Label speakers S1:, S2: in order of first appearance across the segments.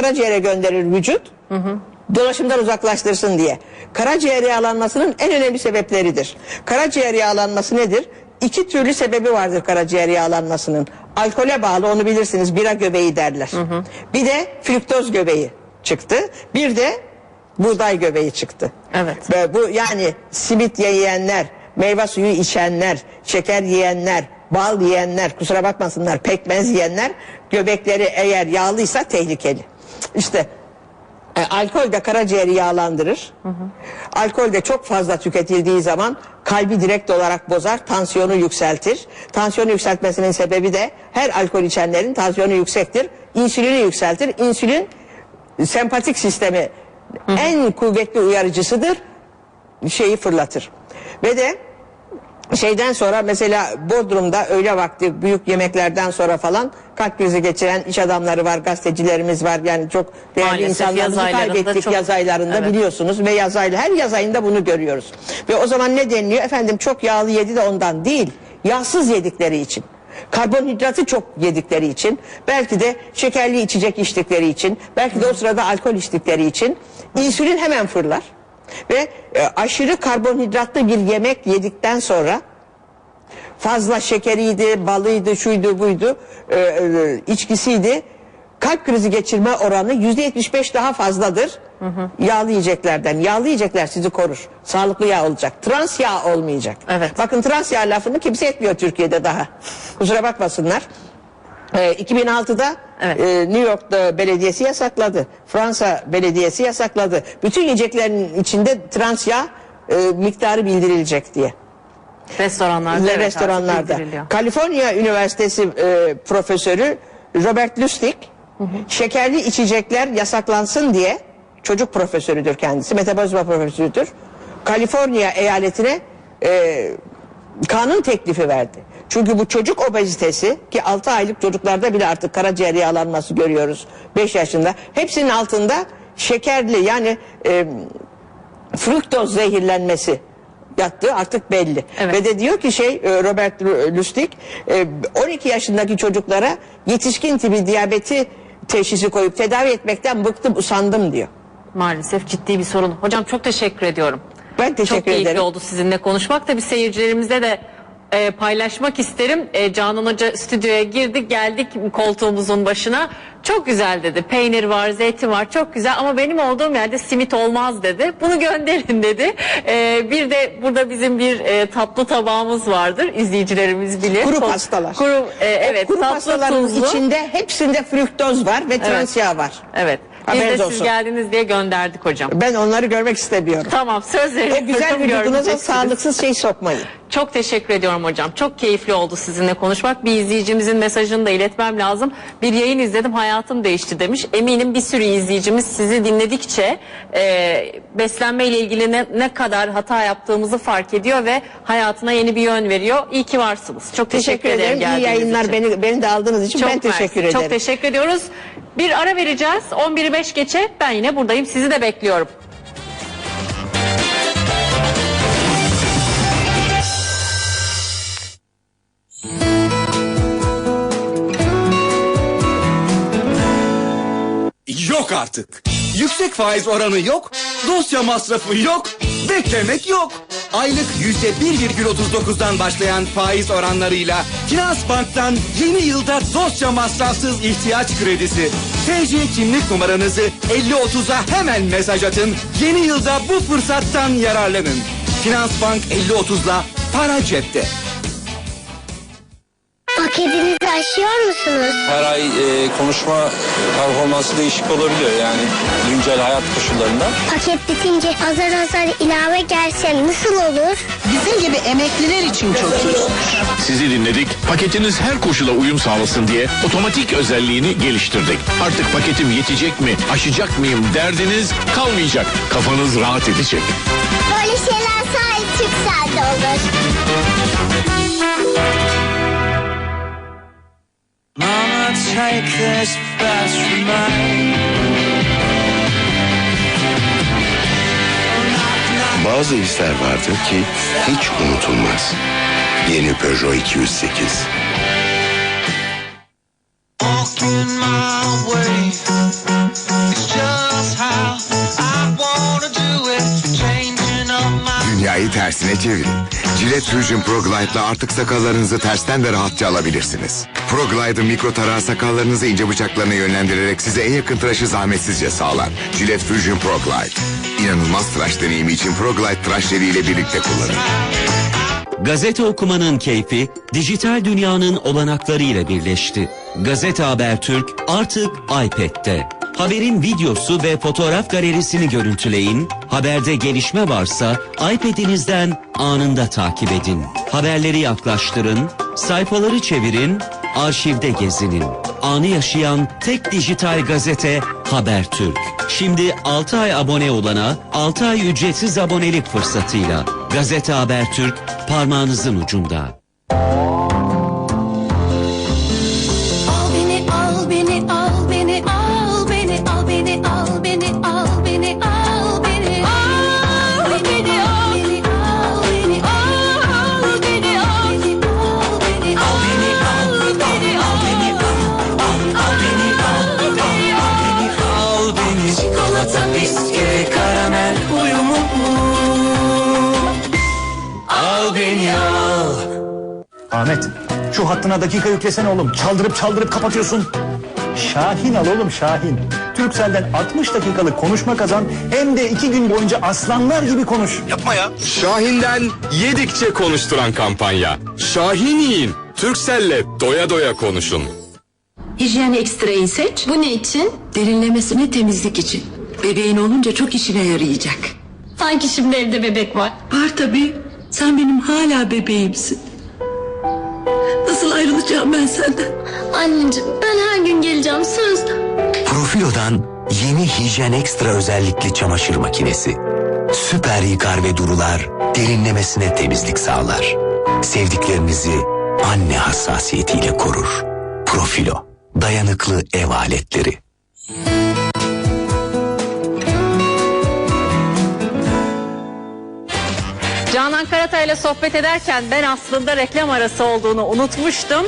S1: karaciğere gönderir vücut. Dolaşımdan uzaklaştırsın diye. Karaciğer yağlanmasının en önemli sebepleridir. Karaciğer yağlanması nedir? İki türlü sebebi vardır karaciğer yağlanmasının. Alkole bağlı onu bilirsiniz bira göbeği derler. Bir de fruktoz göbeği çıktı. Bir de buğday göbeği çıktı.
S2: Evet.
S1: Ve bu yani simit yiyenler, meyve suyu içenler, şeker yiyenler, bal yiyenler, kusura bakmasınlar pekmez yiyenler göbekleri eğer yağlıysa tehlikeli. İşte e, alkol de karaciğeri yağlandırır. Alkol de çok fazla tüketildiği zaman kalbi direkt olarak bozar, tansiyonu yükseltir. Tansiyonu yükseltmesinin sebebi de her alkol içenlerin tansiyonu yüksektir. İnsülini yükseltir. İnsülin sempatik sistemi en kuvvetli uyarıcısıdır. Şeyi fırlatır. Ve de şeyden sonra mesela Bodrum'da öğle vakti büyük yemeklerden sonra falan kalp krizi geçiren iş adamları var, gazetecilerimiz var. Yani çok değerli
S2: Maalesef
S1: insanlarımızı
S2: yaz aylarında
S1: kaybettik
S2: çok-
S1: yaz aylarında
S2: Evet.
S1: biliyorsunuz ve yaz aylı her yaz ayında bunu görüyoruz. Ve o zaman ne deniliyor? Efendim çok yağlı yedi de ondan değil. Yağsız yedikleri için. Karbonhidratı çok yedikleri için, belki de şekerli içecek içtikleri için, belki de o sırada alkol içtikleri için insülin hemen fırlar. Ve e, aşırı karbonhidratlı bir yemek yedikten sonra fazla şekeriydi, balıydı, şuydu buydu, e, e, içkisiydi. Kalp krizi geçirme oranı yüzde yetmiş beş daha fazladır. Yağlı yiyeceklerden. Yağlı yiyecekler sizi korur. Sağlıklı yağ olacak. Trans yağ olmayacak.
S2: Evet.
S1: Bakın trans yağ lafını kimse etmiyor Türkiye'de daha. Kusura bakmasınlar. E, 2006'da
S2: Evet.
S1: e, New York'ta belediyesi yasakladı. Fransa belediyesi yasakladı. Bütün yiyeceklerin içinde trans yağ e, miktarı bildirilecek diye
S2: Restoranlarda
S1: ve
S2: evet,
S1: restoranlarda. Kaliforniya Üniversitesi e, profesörü Robert Lustig şekerli içecekler yasaklansın diye çocuk profesörüdür kendisi, metabolizma profesörüdür. Kaliforniya eyaletine e, kanun teklifi verdi. Çünkü bu çocuk obezitesi ki 6 aylık çocuklarda bile artık karaciğer yağlanması görüyoruz 5 yaşında. Hepsinin altında şekerli yani e, fruktoz zehirlenmesi yattığı artık belli.
S2: Evet.
S1: Ve de diyor ki şey e, Robert Lustig e, 12 yaşındaki çocuklara yetişkin tipi diyabeti teşhisi koyup tedavi etmekten bıktım usandım diyor.
S2: Maalesef ciddi bir sorun. Hocam çok teşekkür ediyorum.
S1: Ben teşekkür
S2: çok keyifli
S1: ederim.
S2: oldu sizinle konuşmak. Tabii seyircilerimizle de e, paylaşmak isterim. E, Canan Hoca stüdyoya girdik geldik koltuğumuzun başına. Çok güzel dedi. Peynir var, zeytin var çok güzel ama benim olduğum yerde simit olmaz dedi. Bunu gönderin dedi. E, bir de burada bizim bir e, tatlı tabağımız vardır. İzleyicilerimiz bilir.
S1: Kuru pastalar.
S2: Kuru, e, evet.
S1: Kuru
S2: tatlı,
S1: pastaların
S2: tuzlu.
S1: içinde hepsinde fruktoz var ve trans yağ var.
S2: Evet. Biz de siz
S1: olsun.
S2: geldiniz diye gönderdik hocam.
S1: Ben onları görmek istemiyorum.
S2: Tamam söz veriyorum.
S1: O güzel vücudunuza sağlıksız şey sokmayın.
S2: Çok teşekkür ediyorum hocam. Çok keyifli oldu sizinle konuşmak. Bir izleyicimizin mesajını da iletmem lazım. Bir yayın izledim hayatım değişti demiş. Eminim bir sürü izleyicimiz sizi dinledikçe e, beslenme ile ilgili ne, ne kadar hata yaptığımızı fark ediyor ve hayatına yeni bir yön veriyor. İyi ki varsınız. Çok teşekkür,
S1: Teşekkür ederim. İyi
S2: geldiğiniz
S1: yayınlar
S2: için.
S1: beni, beni de aldığınız için ben
S2: Çok
S1: teşekkür
S2: mersi.
S1: ederim.
S2: Çok teşekkür ediyoruz. Bir ara vereceğiz. 11'i 5 geçe ben yine buradayım. Sizi de bekliyorum.
S3: Yok artık. Yüksek faiz oranı yok, dosya masrafı yok, beklemek yok. Aylık yüzde 1,39'dan başlayan faiz oranlarıyla Finans Bank'tan yeni yılda dosya masrafsız ihtiyaç kredisi. TC kimlik numaranızı 5030'a hemen mesaj atın. Yeni yılda bu fırsattan yararlanın. Finans Bank 5030'la para cepte.
S4: Paketinizi aşıyor musunuz?
S5: her ay e, konuşma performansı değişik olabiliyor yani güncel hayat koşullarında.
S4: Paket bitince azar azar ilave gelse nasıl olur?
S6: Bizim gibi emekliler için çok iyi.
S7: Sizi dinledik. Paketiniz her koşula uyum sağlasın diye otomatik özelliğini geliştirdik. Artık paketim yetecek mi, aşacak mıyım derdiniz kalmayacak. Kafanız rahat edecek.
S4: Böyle şeyler sadece Türkcell'de olur.
S8: Mama, take this best from mine.
S9: Bazı hisler vardır ki hiç unutulmaz. Yeni Peugeot 208.
S8: Walking my way
S9: Sakallarınızı tersine çevirin. Gillette Fusion Pro Glide'la artık sakallarınızı tersten de rahatça alabilirsiniz. Pro Glide'ın mikro tarağı sakallarınızı ince bıçaklarına yönlendirerek size en yakın tıraşı zahmetsizce sağlar. Gillette Fusion Pro Glide. İnanılmaz tıraş deneyimi için Pro Glide tıraş jeliyle birlikte kullanın.
S10: Gazete okumanın keyfi dijital dünyanın olanaklarıyla birleşti. Gazete Habertürk artık iPad'de. Haberin videosu ve fotoğraf galerisini görüntüleyin. Haberde gelişme varsa iPad'inizden anında takip edin. Haberleri yaklaştırın, sayfaları çevirin, arşivde gezinin. Anı yaşayan tek dijital gazete Habertürk. Şimdi 6 ay abone olana 6 ay ücretsiz abonelik fırsatıyla. Gazete Habertürk parmağınızın ucunda.
S11: Hattına dakika yüklesene oğlum. Çaldırıp çaldırıp kapatıyorsun. Şahin al oğlum Şahin. Turkcell'den 60 dakikalık konuşma kazan hem de iki gün boyunca aslanlar gibi konuş.
S12: Yapma ya. Şahin'den yedikçe konuşturan kampanya. Şahin yiyin. Türkcell'le doya doya konuşun.
S13: Hijyen ekstrayı seç. Bu ne için? Derinlemesine temizlik için. Bebeğin olunca çok işine yarayacak.
S14: Sanki şimdi evde bebek var.
S13: Var tabii. Sen benim hala bebeğimsin. Nasıl ayrılacağım ben senden?
S14: Anneciğim ben her gün geleceğim söz.
S15: Profilo'dan yeni hijyen ekstra özellikli çamaşır makinesi. Süper yıkar ve durular derinlemesine temizlik sağlar. Sevdiklerinizi anne hassasiyetiyle korur. Profilo, dayanıklı ev aletleri.
S2: Canan Karatay ile sohbet ederken ben aslında reklam arası olduğunu unutmuştum.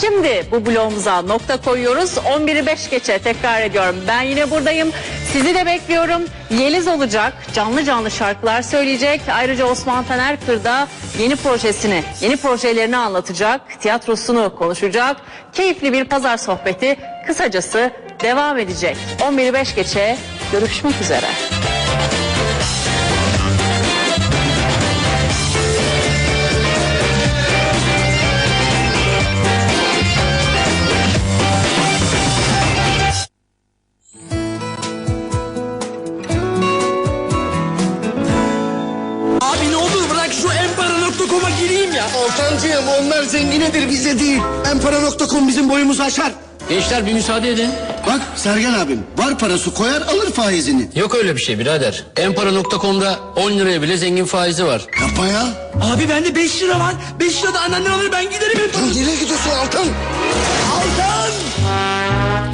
S2: Şimdi bu bloğumuza nokta koyuyoruz. 11'i 5 geçe tekrar ediyorum. Ben yine buradayım. Sizi de bekliyorum. Yeliz olacak. Canlı canlı şarkılar söyleyecek. Ayrıca Osman Taner Kırda yeni projesini, yeni projelerini anlatacak. Tiyatrosunu konuşacak. Keyifli bir pazar sohbeti kısacası devam edecek. 11'i 5 geçe görüşmek üzere.
S16: Altancığım onlar zenginidir bize değil. Empara.com bizim boyumuzu aşar.
S17: Gençler bir müsaade edin.
S16: Bak Sergen abim var parası koyar alır faizini.
S17: Yok öyle bir şey birader. Empara.com'da 10 liraya bile zengin faizi var.
S16: Yapma ya.
S18: Abi bende 5 lira var. 5 lira da anneannem alır ben giderim.
S16: Lan nereye gidiyorsun Altan? Altan!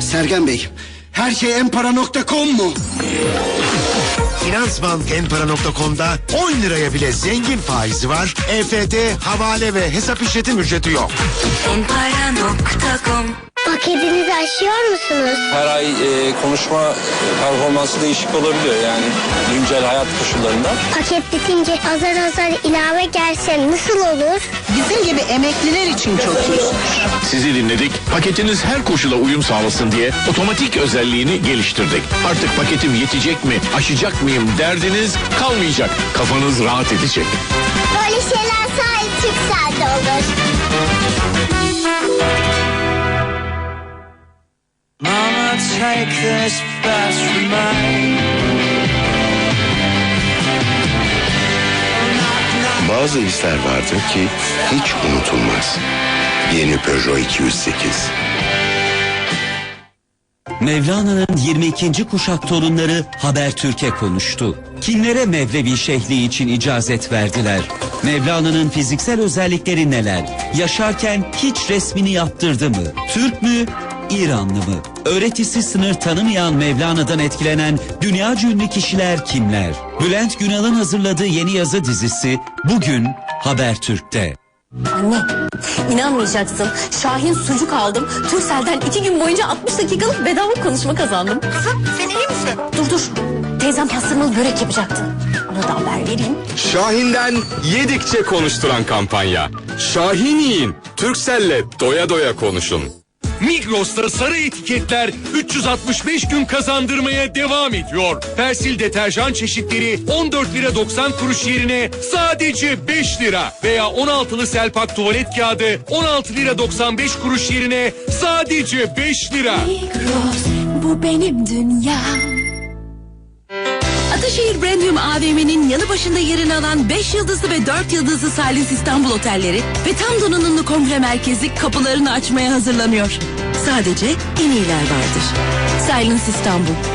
S16: Sergen Bey her şey empara.com mu?
S19: Finansbank Empara.com'da 10 liraya bile zengin faizi var. EFT, havale ve hesap işletim ücreti yok.
S4: Empara.com Paketinizi aşıyor musunuz?
S5: Her ay e, konuşma performansı değişik olabiliyor yani güncel hayat koşullarında.
S4: Paket bitince azar azar ilave gelse nasıl olur?
S6: Bizim gibi emekliler için çok iyi.
S7: Sizi dinledik. Paketiniz her koşula uyum sağlasın diye otomatik özelliğini geliştirdik. Artık paketim yetecek mi, aşacak mıyım derdiniz kalmayacak. Kafanız rahat edecek.
S4: Böyle şeyler sadece Türkcell'de olur.
S8: Take this best from mine
S9: Bazı hisler vardır ki hiç unutulmaz. Yeni Peugeot 208.
S10: Mevlana'nın 22. kuşak torunları Habertürk'e konuştu. Kimlere Mevlevi Şehli için icazet verdiler? Mevlana'nın fiziksel özellikleri neler? Yaşarken hiç resmini yaptırdı mı? Türk mü? İranlı mı? Öğretisi sınır tanımayan Mevlana'dan etkilenen dünya ünlü kişiler kimler? Bülent Günal'ın hazırladığı yeni yazı dizisi bugün Habertürk'te.
S14: Anne inanmayacaksın. Şahin sucuk aldım. Tursel'den iki gün boyunca 60 dakikalık bedava konuşma kazandım. Kızım sen iyi misin? Dur dur. Teyzem pastırmalı börek yapacaktı. Ona da haber vereyim.
S12: Şahin'den yedikçe konuşturan kampanya. Şahin yiyin. Türkcell'le doya doya konuşun.
S20: Migros'ta sarı etiketler 365 gün kazandırmaya devam ediyor. Persil deterjan çeşitleri 14 lira 90 kuruş yerine sadece 5 lira veya 16'lı Selpak tuvalet kağıdı 16 lira 95 kuruş yerine sadece 5 lira.
S13: Migros, bu benim dünyam. Ataşehir Brandhium AVM'nin yanı başında yerini alan 5 yıldızlı ve 4 yıldızlı Silence İstanbul otelleri ve tam donanımlı kongre merkezi kapılarını açmaya hazırlanıyor. Sadece en iyiler vardır. Silence İstanbul.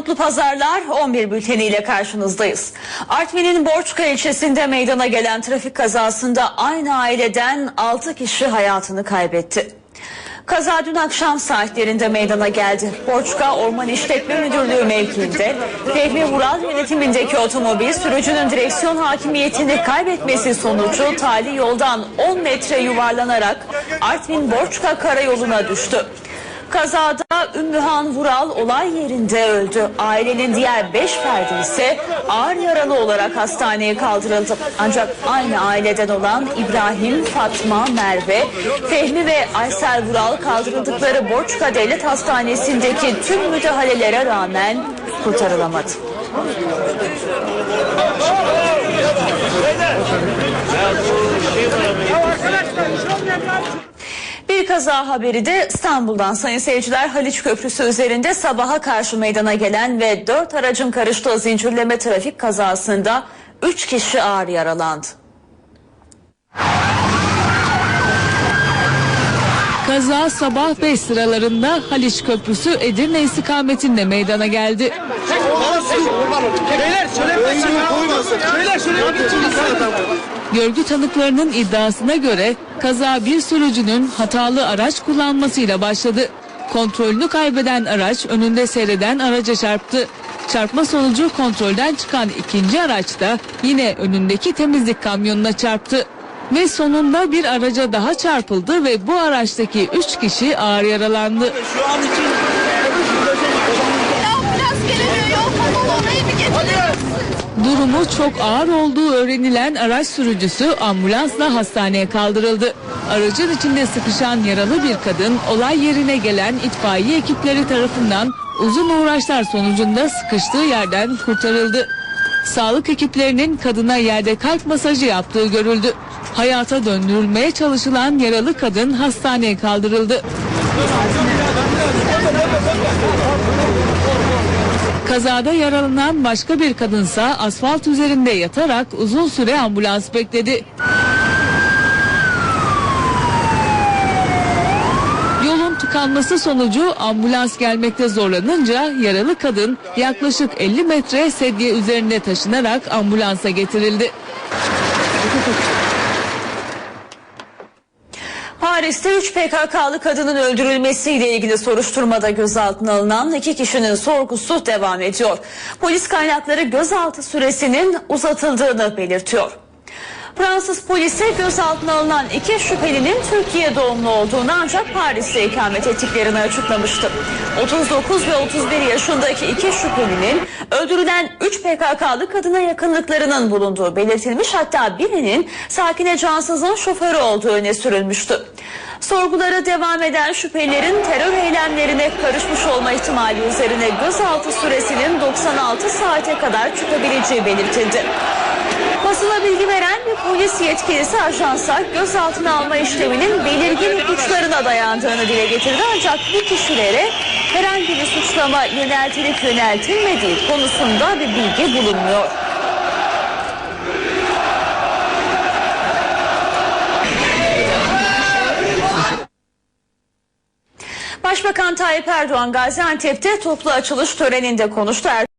S21: Mutlu pazarlar 11 bülteniyle karşınızdayız. Artvin'in Borçka ilçesinde meydana gelen trafik kazasında aynı aileden 6 kişi hayatını kaybetti. Kaza dün akşam saatlerinde meydana geldi. Borçka Orman İşletme Müdürlüğü mevkiinde Fehmi Vural yönetimindeki otomobil sürücünün direksiyon hakimiyetini kaybetmesi sonucu tali yoldan 10 metre yuvarlanarak Artvin Borçka karayoluna düştü. Kazada Ümmühan Vural olay yerinde öldü. Ailenin diğer 5 ferdi ise ağır yaralı olarak hastaneye kaldırıldı. Ancak aynı aileden olan İbrahim, Fatma, Merve, Fehmi ve Aysel Vural kaldırıldıkları Borçka Devlet Hastanesi'ndeki tüm müdahalelere rağmen kurtarılamadı. Bir kaza haberi de İstanbul'dan sayın seyirciler Haliç Köprüsü üzerinde sabaha karşı meydana gelen ve dört aracın karıştığı zincirleme trafik kazasında üç kişi ağır yaralandı.
S22: Kaza sabah 5 sıralarında Haliç Köprüsü Edirne istikametinde meydana geldi.
S18: Beyler söylemeyin. Beyler söylemeyin.
S22: Görgü tanıklarının iddiasına göre kaza bir sürücünün hatalı araç kullanmasıyla başladı. Kontrolünü kaybeden araç önünde seyreden araca çarptı. Çarpma sonucu kontrolden çıkan ikinci araç da yine önündeki temizlik kamyonuna çarptı. Ve sonunda bir araca daha çarpıldı ve bu araçtaki üç kişi ağır yaralandı.
S18: Şu an için
S22: Durumu çok ağır olduğu öğrenilen araç sürücüsü ambulansla hastaneye kaldırıldı. Aracın içinde sıkışan yaralı bir kadın olay yerine gelen itfaiye ekipleri tarafından uzun uğraşlar sonucunda sıkıştığı yerden kurtarıldı. Sağlık ekiplerinin kadına yerde kalp masajı yaptığı görüldü. Hayata döndürülmeye çalışılan yaralı kadın hastaneye kaldırıldı. Kazada yaralanan başka bir kadınsa asfalt üzerinde yatarak uzun süre ambulans bekledi. Yolun tıkanması sonucu ambulans gelmekte zorlanınca yaralı kadın yaklaşık 50 metre sedye üzerinde taşınarak ambulansa getirildi.
S21: Paris'te 3 PKK'lı kadının öldürülmesiyle ilgili soruşturmada gözaltına alınan iki kişinin sorgusu devam ediyor. Polis kaynakları gözaltı süresinin uzatıldığını belirtiyor. Fransız polisi gözaltına alınan iki şüphelinin Türkiye doğumlu olduğunu ancak Paris'te ikamet ettiklerini açıklamıştı. 39 ve 31 yaşındaki iki şüphelinin öldürülen 3 PKK'lı kadına yakınlıklarının bulunduğu belirtilmiş hatta birinin Sakine Cansız'ın şoförü olduğu öne sürülmüştü. Sorgulara devam eden şüphelilerin terör eylemlerine karışmış olma ihtimali üzerine gözaltı süresinin 96 saate kadar çıkabileceği belirtildi. Basına bilgi veren ve polis yetkilisi ajansa gözaltına alma işleminin belirgin ipuçlarına dayandığını dile getirdi. Ancak bu kişilere herhangi bir suçlama yöneltilip yöneltilmediği konusunda bir bilgi bulunmuyor. Başbakan Tayyip Erdoğan Gaziantep'te toplu açılış töreninde konuştu. Er-